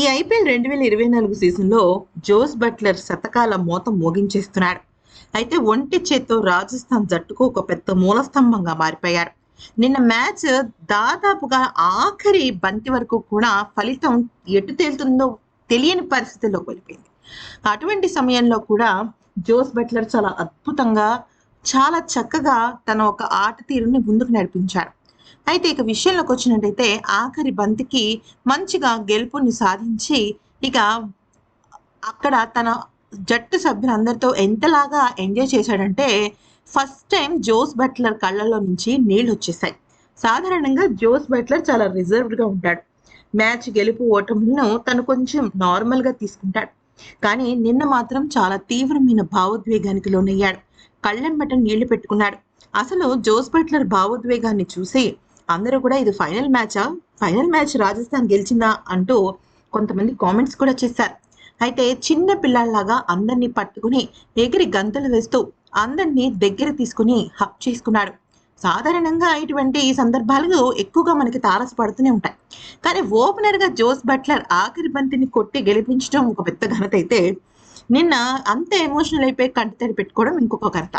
ఈ ఐపీఎల్ రెండు వేల ఇరవై నాలుగు సీజన్లో జోస్ బట్లర్ శతకాల మోత మోగించేస్తున్నాడు. అయితే ఒంటి చేత్తో రాజస్థాన్ జట్టుకు ఒక పెద్ద మూలస్తంభంగా మారిపోయాడు. నిన్న మ్యాచ్ దాదాపుగా ఆఖరి బంతి వరకు కూడా ఫలితం ఎటు తేలుతుందో తెలియని పరిస్థితుల్లో కోల్పోయింది. అటువంటి సమయంలో కూడా జోస్ బట్లర్ చాలా అద్భుతంగా చాలా చక్కగా తన ఒక ఆట తీరుని ముందుకు నడిపించాడు. అయితే ఇక విషయంలోకి వచ్చినట్టయితే ఆఖరి బంతికి మంచిగా గెలుపుని సాధించి ఇక అక్కడ తన జట్టు సభ్యులందరితో ఎంతలాగా ఎంజాయ్ చేశాడంటే ఫస్ట్ టైం జోస్ బట్లర్ కళ్ళలో నుంచి నీళ్ళు వచ్చేసాయి. సాధారణంగా జోస్ బట్లర్ చాలా రిజర్వ్డ్గా ఉంటాడు. మ్యాచ్ గెలుపు ఓటములను తను కొంచెం నార్మల్గా తీసుకుంటాడు. కానీ నిన్న మాత్రం చాలా తీవ్రమైన భావోద్వేగానికి లోనయ్యాడు. కళ్ళెంబట నీళ్ళు పెట్టుకున్నాడు. అసలు జోస్ బట్లర్ భావోద్వేగాన్ని చూసి అందరూ కూడా ఇది ఫైనల్ మ్యాచా? ఫైనల్ మ్యాచ్ రాజస్థాన్ గెలిచిందా అంటూ కొంతమంది కామెంట్స్ కూడా చేశారు. అయితే చిన్న పిల్లల్లాగా అందరినీ పట్టుకుని ఎగిరి గంతలు వేస్తూ అందరినీ దగ్గర తీసుకుని హక్ చేసుకున్నాడు. సాధారణంగా ఇటువంటి సందర్భాలు ఎక్కువగా మనకి తారసపడుతూనే ఉంటాయి. కానీ ఓపెనర్గా జోస్ బట్లర్ ఆఖరి బంతిని కొట్టి గెలిపించడం ఒక పెద్ద ఘనత అయితే నిన్న అంత ఎమోషనల్ అయిపోయి కంటి తడి పెట్టుకోవడం ఇంకొక ఘనత